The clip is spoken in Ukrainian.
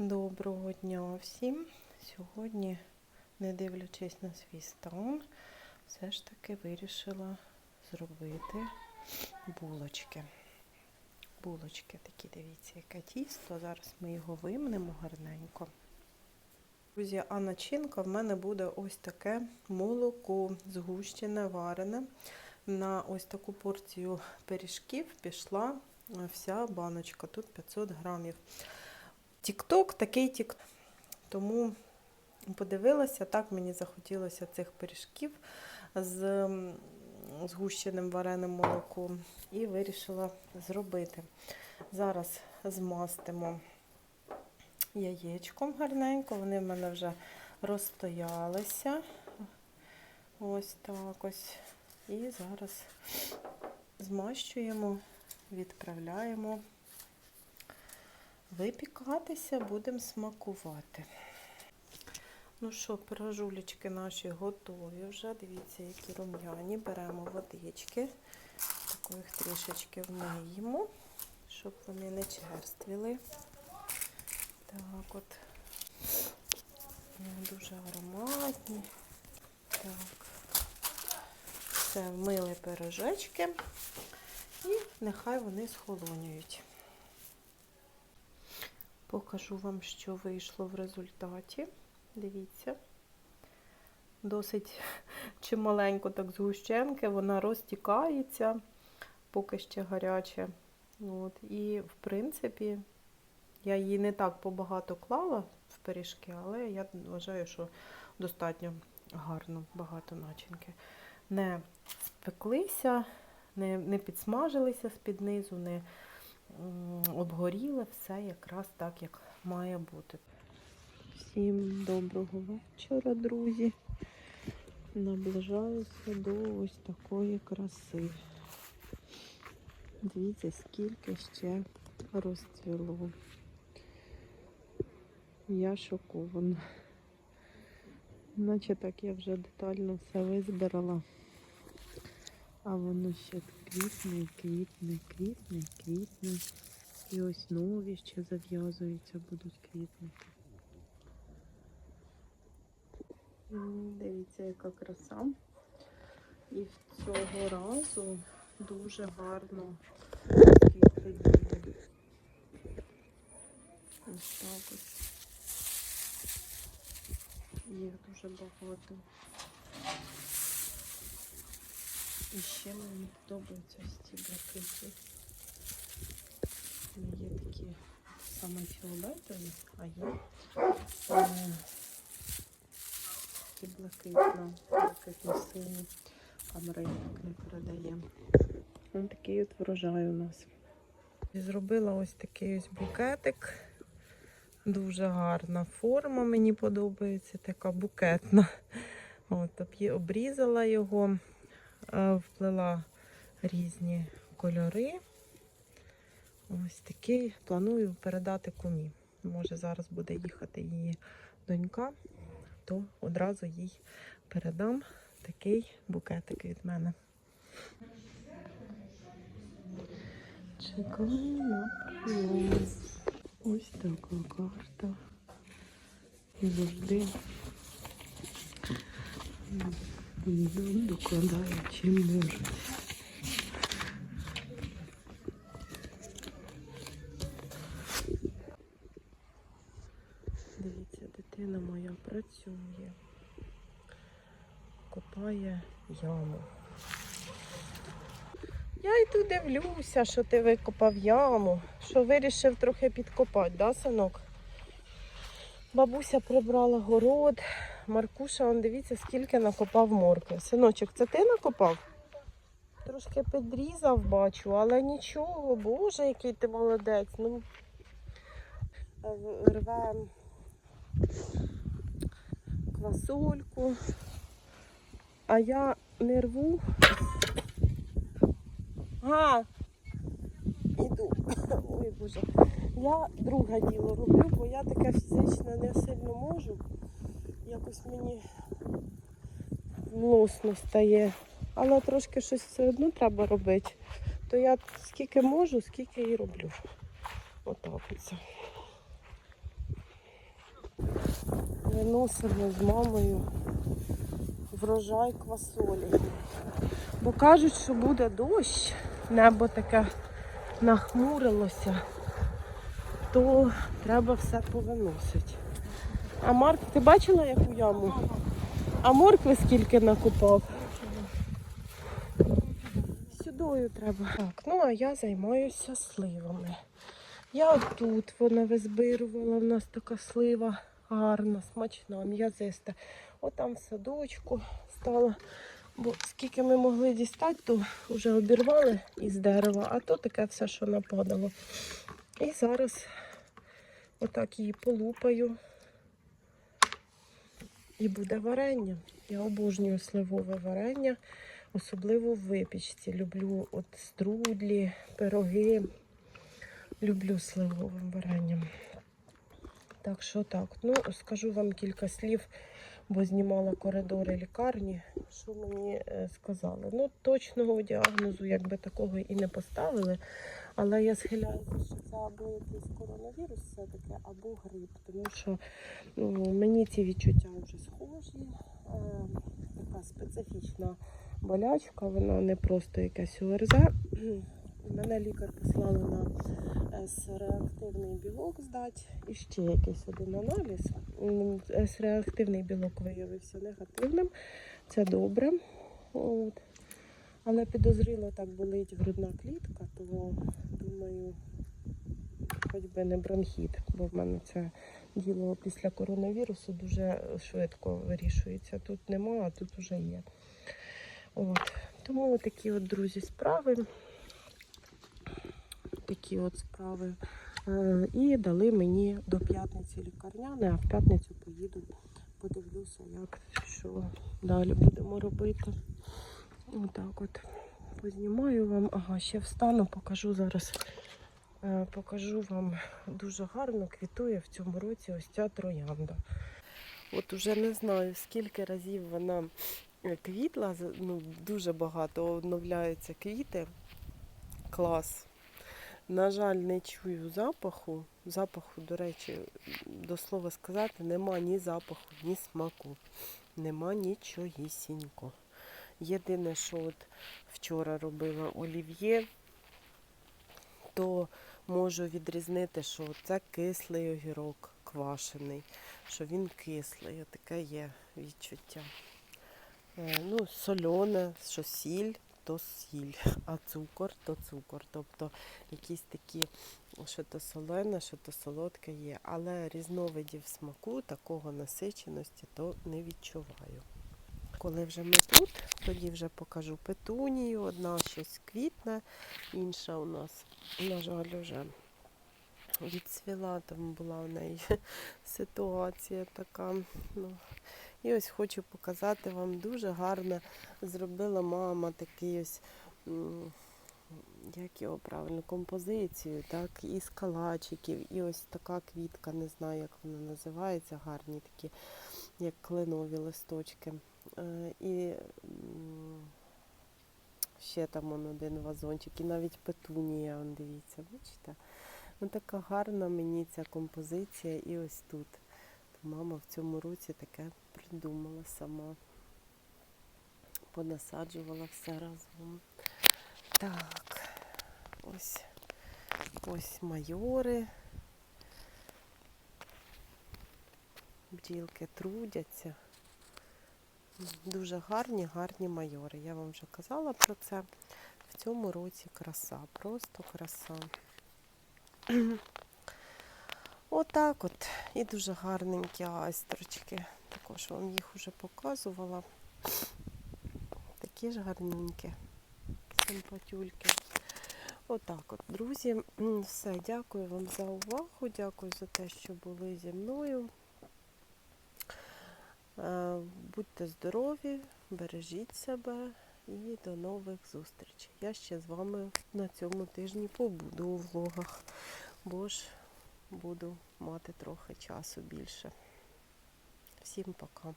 Доброго дня всім. Сьогодні, не дивлячись на свій стан, все ж таки вирішила зробити булочки. Булочки такі, дивіться, яке тісто. Зараз ми його вимнемо гарненько. Друзі, а начинка в мене буде ось таке молоко згущене, варене. На ось таку порцію пиріжків пішла вся баночка, тут 500 грамів. Тік-ток такий тік. Тому подивилася, так мені захотілося цих пиріжків з згущеним вареним молоком і вирішила зробити. Зараз змастимо яєчком гарненько, вони в мене вже розстоялися. Ось так ось. І зараз змащуємо, відправляємо випікатися, будемо смакувати. Ну що, пирожулечки наші готові вже. Дивіться, які рум'яні. Беремо водички, таку їх трішечки вмиємо, щоб вони не черствіли. Так от. Вони дуже ароматні. Так. Все, вмили пирожечки і нехай вони схолонюють. Покажу вам, що вийшло в результаті. Дивіться. Досить чималенько так згущенки, вона розтікається, поки ще гаряче. От. І, в принципі, я її не так побагато клала в пиріжки, але я вважаю, що достатньо гарно, багато начинки. Не спеклися, не, не підсмажилися з-під низу, не м, обгоріли, все якраз так, як має бути. Всім доброго вечора, друзі. Наближаюся до ось такої краси. Дивіться, скільки ще розцвіло. Я шокована. Наче так я вже детально все визбирала. А воно ще квітне, квітне, квітне, квітне. І ось нові ще зав'язуються, будуть квітнути. Дивіться, яка краса. І в цього разу дуже гарно квітли. Ось так ось. Їх дуже багато. І ще мені подобаються ось ці блакиті. Є такі саме фіолетові, а є такі блакитно, блакитно сині. Камера так не передає. Ось такий от врожай у нас. І зробила ось такий ось букетик. Дуже гарна форма, мені подобається, така букетна. От, обрізала його, е, вплела різні кольори. Ось такий планую передати кумі. Може, зараз буде їхати її донька, то одразу їй передам такий букетик від мене. Чекаю на привоз. Ось така карта. Завжди м, докладаю чим можуть. Дивіться, дитина моя працює, копає яму. Я йду дивлюся, що ти викопав яму, що вирішив трохи підкопати, да, синок? Бабуся прибрала город. Маркуша, он дивіться, скільки накопав моркви. Синочок, це ти накопав? Трошки підрізав, бачу, але нічого, боже, який ти молодець. Ну, рве квасольку. А я не рву. А. Ой, Боже. Я друге діло роблю, бо я таке фізично не сильно можу. Якось мені млосно стає. Але трошки щось все одно треба робити. То я скільки можу, скільки і роблю. Отак оце. переносимо з мамою врожай квасолі. Бо кажуть, що буде дощ, небо таке нахмурилося, то треба все повиносити. А Марк, ти бачила яку яму? А моркви скільки накопав? Сюдою треба. Так, ну а я займаюся сливами. Я отут вона визбирувала, у нас така слива гарна, смачна, м'язиста. Отам в садочку стала. Бо скільки ми могли дістати, то вже обірвали із дерева, а то таке все, що нападало. І зараз отак її полупаю. І буде варення. Я обожнюю сливове варення, особливо в випічці. Люблю от струдлі, пироги. Люблю сливовим варенням. Так що так. Ну, скажу вам кілька слів, бо знімала коридори лікарні. Що мені е, сказали? Ну, точного діагнозу, якби такого і не поставили. Але я схиляюся, що це або якийсь коронавірус все-таки, або грип. Тому що ну, мені ці відчуття вже схожі. Е, така специфічна болячка, вона не просто якась ОРЗ. Мене лікар послала на С-реактивний білок здати і ще якийсь один аналіз. С-реактивний білок виявився негативним, це добре. От. Але підозріло так болить грудна клітка, то думаю, хоч би не бронхіт, бо в мене це діло після коронавірусу дуже швидко вирішується. Тут нема, а тут вже є. От. Тому такі от, друзі, справи. Такі от справи. Е, І дали мені до п'ятниці лікарняне, а в п'ятницю поїду, подивлюся, як що далі будемо робити. Отак от познімаю вам. Ага, ще встану, покажу зараз. Е, Покажу вам дуже гарно квітує в цьому році ось ця троянда. От уже не знаю, скільки разів вона е, квітла, ну, дуже багато оновляються квіти. Клас. На жаль, не чую запаху. Запаху, до речі, до слова сказати, нема ні запаху, ні смаку. Нема нічогісінько. Єдине, що от вчора робила олів'є, то можу відрізнити, що це кислий огірок квашений, що він кислий, таке є відчуття. Е, Ну, солене, що сіль, то сіль, а цукор, то цукор. Тобто якісь такі, що то солене, що то солодке є. Але різновидів смаку, такого насиченості, то не відчуваю. Коли вже ми тут, тоді вже покажу петунію. Одна щось квітне, інша у нас, на жаль, вже відцвіла, там була у неї ситуація така. Ну. І ось хочу показати вам дуже гарно зробила мама такий ось, як його правильно, композицію, так, із калачиків, і ось така квітка, не знаю, як вона називається, гарні такі, як кленові листочки. Е, І ще там он один вазончик, і навіть петунія, дивіться, бачите? Ну, така гарна мені ця композиція і ось тут. Мама в цьому році таке придумала сама. Понасаджувала все разом. Так, ось, ось майори. Бджілки трудяться. Дуже гарні, гарні майори. Я вам вже казала про це. В цьому році краса, просто краса. Отак от. І дуже гарненькі айстрочки. Також вам їх вже показувала. Такі ж гарненькі. Симпатюльки. Отак от, друзі. Все, дякую вам за увагу. Дякую за те, що були зі мною. Е, Будьте здорові, бережіть себе і до нових зустрічей. Я ще з вами на цьому тижні побуду у влогах, бо ж буду мати трохи часу більше. Всім пока.